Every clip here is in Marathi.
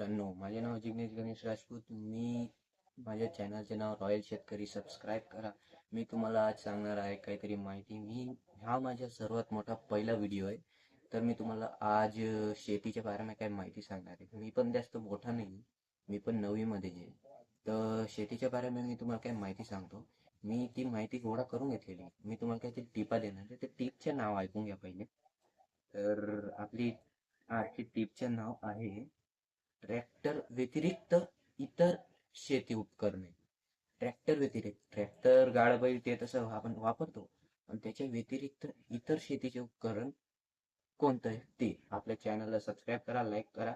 मित्रांनो माझे नाव जिग्नेश गणेश राजपूत. मी माझ्या चॅनलचे नाव रॉयल शेतकरी सबस्क्राईब करा. मी तुम्हाला आज सांगणार आहे काहीतरी माहिती. मी हा माझा सर्वात मोठा पहिला व्हिडिओ आहे. तर मी तुम्हाला आज शेतीच्या बारेमध्ये काही माहिती सांगणार आहे. मी पण जास्त मोठा नाही. मी पण नववीमध्ये आहे. तर शेतीच्या बारेमध्ये मी तुम्हाला काही माहिती सांगतो. मी ती माहिती गोळा करून घेतलेली. मी तुम्हाला काहीतरी टिपा देणार आहे. त्या टिपचे नाव ऐकून घ्या पहिले. तर आपली आजची टिपचे नाव आहे ट्रॅक्टर व्यतिरिक्त इतर शेती उपकरणे. ट्रॅक्टर व्यतिरिक्त ट्रॅक्टर गाळबैल ते तसं आपण वापरतो. पण त्याच्या व्यतिरिक्त इतर शेतीचे उपकरण कोणतं आहे? ते आपल्या चॅनलला सबस्क्राईब करा लाईक करा.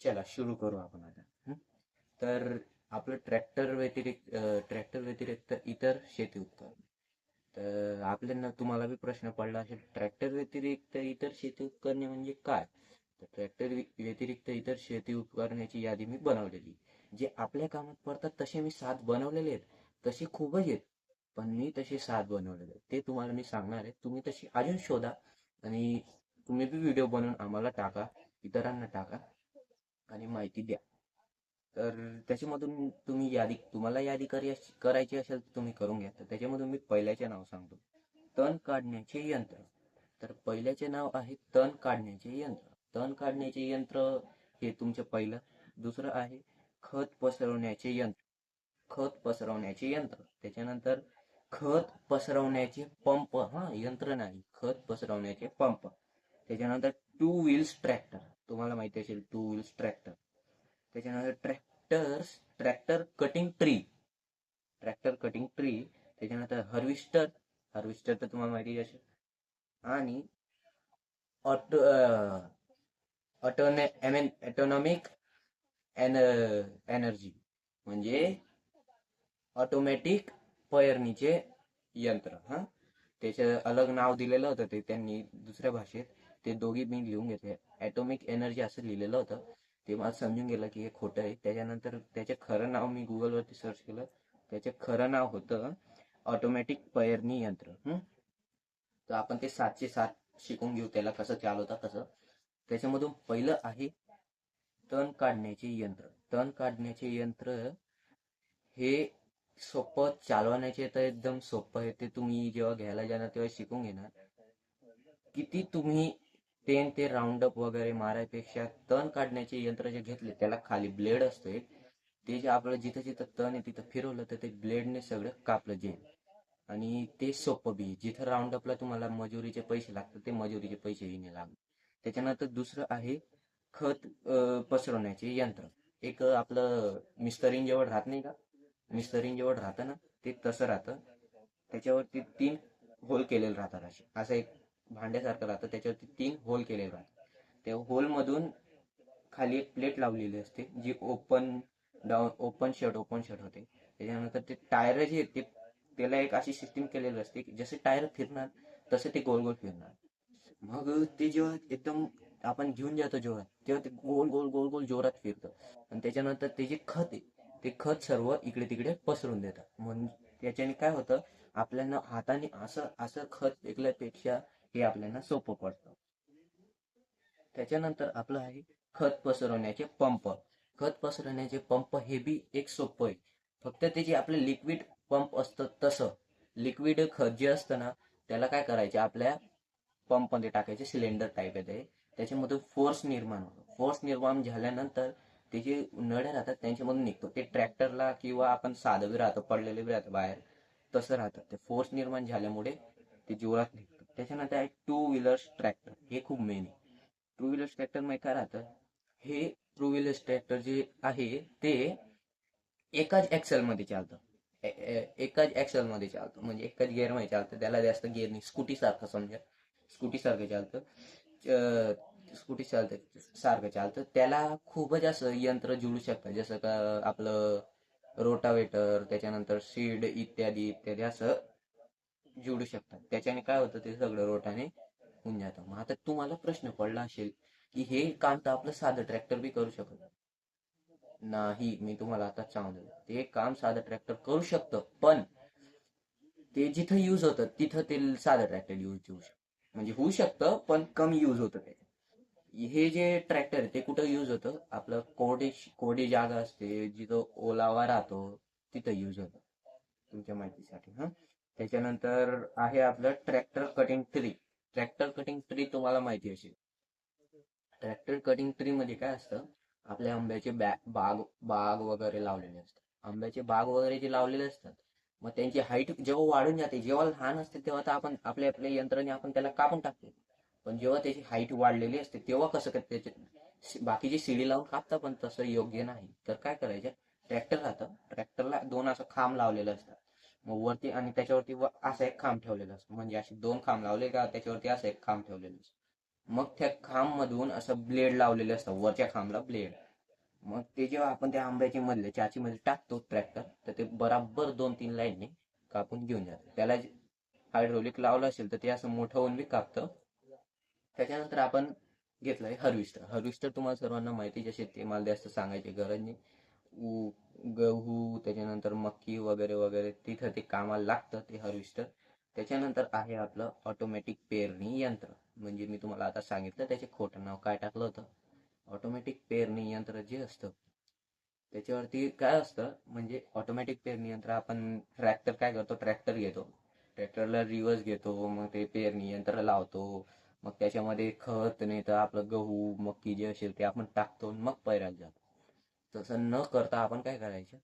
चला सुरू करू आपण आता. तर आपलं ट्रॅक्टर व्यतिरिक्त ट्रॅक्टर व्यतिरिक्त इतर शेती उपकरण. तर आपल्याला तुम्हाला बी प्रश्न पडला असेल ट्रॅक्टर व्यतिरिक्त इतर शेती उपकरणे म्हणजे काय? तर ट्रॅक्टर व्यतिरिक्त इतर शेती उपकरणाची यादी मी बनवलेली. जे आपल्या कामात पडतात तसे मी सात बनवलेले आहेत. तसे खूपच आहेत पण मी तसे सात बनवलेले आहेत. ते तुम्हाला मी सांगणार आहे. तुम्ही तशी अजून शोधा आणि तुम्ही बी व्हिडिओ बनवून आम्हाला टाका इतरांना टाका आणि माहिती द्या. तर त्याच्यामधून तुम्ही यादी तुम्हाला यादी करी करायची असेल तर तुम्ही करून घ्या. तर त्याच्यामधून मी पहिल्याचे नाव सांगतो. तण काढण्याचे यंत्र. तर पहिल्याचे नाव आहे तण काढण्याचे यंत्र. तण काढण्याचे यंत्र हे तुमचं पहिलं. दुसरं आहे खत पसरवण्याचे यंत्र. खत पसरवण्याचे यंत्र. त्याच्यानंतर खत पसरवण्याचे पंप. हा यंत्र नाही. खत पसरवण्याचे पंप. त्याच्यानंतर टू व्हील्स ट्रॅक्टर. तुम्हाला माहिती असेल टू व्हील्स ट्रॅक्टर. त्याच्यानंतर tractor tractor cutting tree. Tractor cutting tree. त्याच्यानंतर हार्वेस्टर. हार्वेस्टर तर तुम्हाला माहिती असेल. आणि ऑटो ऑटोने ऑटोनॉमिक एनर्जी म्हणजे ऑटोमॅटिक पेरणीचे यंत्र हा? त्याचं अलग नाव दिलेलं होतं ते त्यांनी दुसऱ्या भाषेत ते दोघी मी लिहून घेतले. ॲटोमिक एनर्जी असं लिहिलेलं होतं. ते मला समजून गेलं की हे खोटं आहे. त्याच्यानंतर त्याचे खरं नाव मी गुगलवरती सर्च केलं. त्याचे खरं नाव होतं ऑटोमॅटिक पेरणी यंत्र तर आपण ते सातशे सात शिकून घेऊ त्याला कसं चालवतं कसं? त्याच्यामधून पहिलं आहे तण काढण्याचे यंत्र. तण काढण्याचे यंत्र हे सोपं चालवण्याचे तर एकदम सोपं आहे. ते तुम्ही जेव्हा घ्यायला जाणार तेव्हा शिकून घेणार. किती तुम्ही टेन ते राऊंड अप वगैरे मारायपेक्षा तण काढण्याचे यंत्र जे घेतले त्याला खाली ब्लेड असतो एक. ते जे आपलं जिथं जिथं तण आहे तिथं फिरवलं तर ते ब्लेडने सगळं कापलं जे आणि ते सोपं बी जिथं राऊंड अपला तुम्हाला मजुरीचे पैसे लागतात ते मजुरीचे पैसेही नाही लागत. त्याच्यानंतर दुसरं आहे खत पसरवण्याचे यंत्र. एक आपलं मिस्तरीन जेवढ राहत नाही का? मिस्तरीन जेवढ राहतं ना ते तसं राहतं. त्याच्यावरती तीन होल केलेले राहतात असे. असं एक भांड्यासारखं राहतं त्याच्यावरती तीन होल केलेले राहतात. त्या होलमधून खाली एक प्लेट लावलेली असते जी open down open shirt open shirt होते. त्याच्यानंतर ते टायर जे आहेत ते त्याला एक अशी सिस्टीम केलेली असते की जसे टायर फिरणार तसे ते गोल गोल फिरणार. मग ते जेव्हा एकदम आपण घेऊन जातो जेव्हा तेव्हा ते गोल गोल गोल गोल जोरात फिरतं. आणि त्याच्यानंतर ते जे खत आहे ते खत सर्व इकडे तिकडे पसरून देतात. म्हणून त्याच्याने काय होतं आपल्याला हाताने असं असं खत फेकल्यापेक्षा हे आपल्याला सोपं पडतं. त्याच्यानंतर आपलं आहे खत पसरवण्याचे पंप. खत पसरवण्याचे पंप हे बी एक सोपं आहे. फक्त ते जे आपलं लिक्विड पंप असतं तसं. लिक्विड खत जे असतं ना त्याला काय करायचे? आपल्या पंपमध्ये टाकायचे सिलेंडर टाईप आहे त्याच्यामधून फोर्स निर्माण होतो. फोर्स निर्माण झाल्यानंतर ते जे नळ्या राहतात त्यांच्यामधून निघतो. ते ट्रॅक्टरला किंवा आपण साधं बी राहतो पडलेले बी राहतं बाहेर तसं राहतं. ते फोर्स निर्माण झाल्यामुळे ते जोरात निघतं. त्याच्यानंतर आहे टू व्हीलर्स ट्रॅक्टर हे खूप मेन आहे. टू व्हीलर्स ट्रॅक्टरमध्ये काय राहतं? हे टू व्हीलर्स ट्रॅक्टर जे आहे ते एकाच एक्सेल मध्ये चालतं. एकाच एक्सेल मध्ये चालतं. म्हणजे एकाच गिअरमध्ये चालतं. त्याला जास्त गिअर नाही. स्कूटी सारखं समजा. स्कूटी सारखं चालतं. स्कूटी चालतं सारखं चालतं. त्याला खूपच असं यंत्र जुळू शकतं. जसं का आपलं रोटावेटर त्याच्यानंतर सीड इत्यादी इत्यादी असं जुडू शकतात त्याच्याने काय होतं ते सगळं रोटाने होऊन जातं. मग आता तुम्हाला प्रश्न पडला असेल की हे काम तर आपलं साधं ट्रॅक्टर बी करू शकत. नाही मी तुम्हाला आता सांगतो. ते काम साधं ट्रॅक्टर करू शकतं पण ते जिथं यूज होतं तिथं ते साधं ट्रॅक्टर युज होऊ शकतं. म्हणजे होऊ शकतं पण कमी युज होतं ते. हे जे ट्रॅक्टर आहे ते कुठं यूज होतं? आपलं कोरडी कोरडी जागा असते जिथं ओलावा राहतो तिथं यूज होतं. तुमच्या माहितीसाठी हा? त्याच्यानंतर आहे आपलं tractor cutting tree tractor cutting tree तुम्हाला माहिती असेल. ट्रॅक्टर कटिंग ट्री मध्ये काय असतं? आपल्या आंब्याचे बॅ बाग बाग वगैरे लावलेले असतात. आंब्याचे बाग वगैरे जे लावलेले असतात मग त्यांची हाईट जेव्हा वाढून जाते जेव्हा लहान असते तेव्हा तर आपण आपल्या आपल्या यंत्राने आपण त्याला कापून टाकतो. पण जेव्हा त्याची हाईट वाढलेली असते तेव्हा कसं करते त्याचे बाकीची शिडी लावून कापता पण तसं योग्य नाही. तर काय करायचं ट्रॅक्टर राहतं. ट्रॅक्टरला दोन असं खांब लावलेलं असतात. मग वरती आणि त्याच्यावरती असा एक खांब ठेवलेला असतो. म्हणजे असे दोन खांब लावले का त्याच्यावरती असं एक खांब ठेवलेलं असतं. मग त्या खांब मधून असं ब्लेड लावलेले असतं वरच्या खांबला ब्लेड मग ते जेव्हा आपण त्या आंब्याची मधले चाची मध्ये टाकतो ट्रॅक्टर तर ते बराबर दोन तीन लाईनने कापून घेऊन जातं. त्याला हायड्रोलिक लावलं असेल तर ते असं मोठं होऊन बी कापतं. त्याच्यानंतर आपण घेतलंय हर्विस्टर हर्विस्टर तुम्हाला सर्वांना माहिती जसे ते मला जास्त सांगायची गरज नाही. ऊ गहू त्याच्यानंतर मक्की वगैरे वगैरे तिथं ते कामाला लागतं ते हर्विस्टर त्याच्यानंतर आहे आपलं ऑटोमॅटिक पेरणी यंत्र. म्हणजे मी तुम्हाला आता सांगितलं त्याचे खोटं नाव काय टाकलं होतं? ऑटोमॅटिक पेरणी यंत्र जे असतं त्याच्यावरती काय असतं म्हणजे ऑटोमॅटिक पेरणी यंत्र आपण ट्रॅक्टर काय करतो ट्रॅक्टर घेतो. ट्रॅक्टरला रिवर्स घेतो मग ते पेरणी यंत्र लावतो मग त्याच्यामध्ये खत नाही तर आपलं गहू मक्की जे असेल ते आपण टाकतो मग पैरायला जातो. तसं न करता आपण काय करायचं?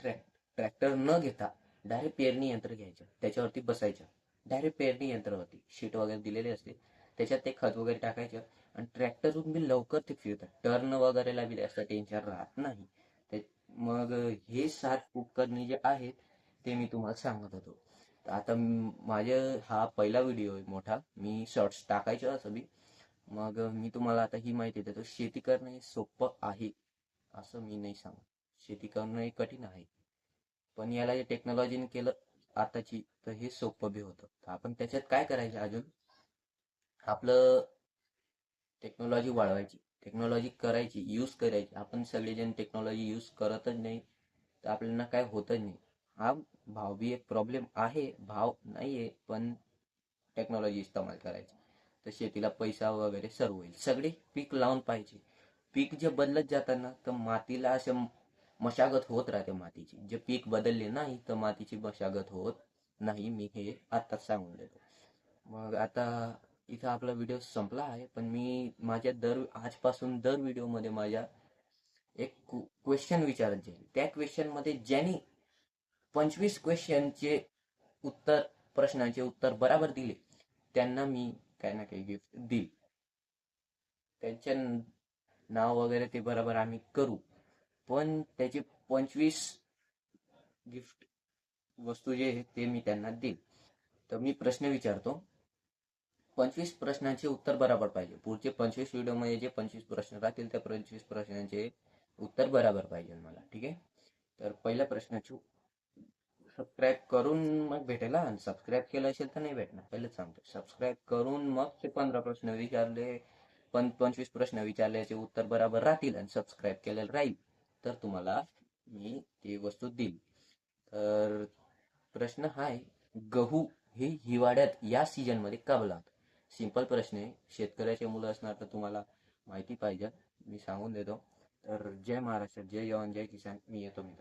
ट्रॅक ट्रॅक्टर न घेता डायरेक्ट पेरणी यंत्र घ्यायचं. त्याच्यावरती बसायचं. डायरेक्ट पेरणी यंत्रावरती शीट वगैरे दिलेली असते त्याच्यात ते खत वगैरे टाकायचं. आणि ट्रॅक्टरहून बी लवकर ते फिरतात टर्न वगैरेला बी जास्त टेन्शन राहत नाही. ते मग हे सात उपकरणे जे आहेत ते मी तुम्हाला सांगत होतो. आता माझ्या हा पहिला व्हिडिओ आहे मोठा. मी शॉर्ट्स टाकायचो असं बी. मग मी तुम्हाला आता ही माहिती देतो. शेती करणं हे सोपं आहे असं मी नाही सांगत. शेती करणं हे कठीण आहे. पण याला जे टेक्नॉलॉजीने केलं आताची तर हे सोपं बी होतं. आपण त्याच्यात काय करायचं अजून? आपलं टेक्नॉलॉजी वाढवायची टेक्नॉलॉजी करायची यूज करायची. आपण सगळेजण टेक्नॉलॉजी यूज करतच नाही तर आपल्याला काय होतच नाही. हा भाव बी एक प्रॉब्लेम आहे भाव नाही आहे पण टेक्नॉलॉजी इस्तेमाल करायची. तर शेतीला पैसा वगैरे सर्व होईल. सगळे पीक लावून पाहिजे. पीक जे बदलत जाताना तर मातीला असं मशागत होत राहते मातीची. जे पीक बदलले नाही तर मातीची मशागत होत नाही. मी हे आत्ताच सांगून देतो. मग आता इथं आपला व्हिडिओ संपला आहे. पण मी माझ्या दर आजपासून दर व्हिडिओमध्ये माझ्या एक क्वेश्चन विचारत जाईल त्या क्वेश्चनमध्ये ज्यांनी पंचवीस क्वेश्चनचे उत्तर प्रश्नांचे उत्तर बराबर दिले त्यांना मी काही ना काही गिफ्ट देईल. त्यांच्या नाव वगैरे ते बरोबर आम्ही करू. पण त्याचे पंचवीस गिफ्ट वस्तू जे आहे ते मी त्यांना देईल. तर मी प्रश्न विचारतो. पंचवीस प्रश्नांचे उत्तर बरोबर पाहिजे. पुढचे पंचवीस व्हिडिओमध्ये जे पंचवीस प्रश्न राहतील त्या पंचवीस प्रश्नांचे उत्तर बरोबर पाहिजे मला. ठीक आहे? तर पहिल्या प्रश्नाची सबस्क्राईब करून मग भेटेल आणि सबस्क्राईब केलं असेल तर नाही भेटणार. पहिलेच सांगतो सबस्क्राईब करून मग ते पंधरा प्रश्न विचारले पण पंचवीस प्रश्न विचारल्याचे उत्तर बरोबर राहतील आणि सबस्क्राईब केलेलं राहील. तर तुम्हाला मी ती वस्तू देईल. तर प्रश्न हा आहे गहू हे हिवाळ्यात या सीजनमध्ये का लावतात? सिंपल प्रश्न आहे. शेतकऱ्याचे मुलं असणार तर तुम्हाला माहिती पाहिजे. मी सांगून देतो. तर जय महाराष्ट्र जय जवान जय किसान. मी येतो मी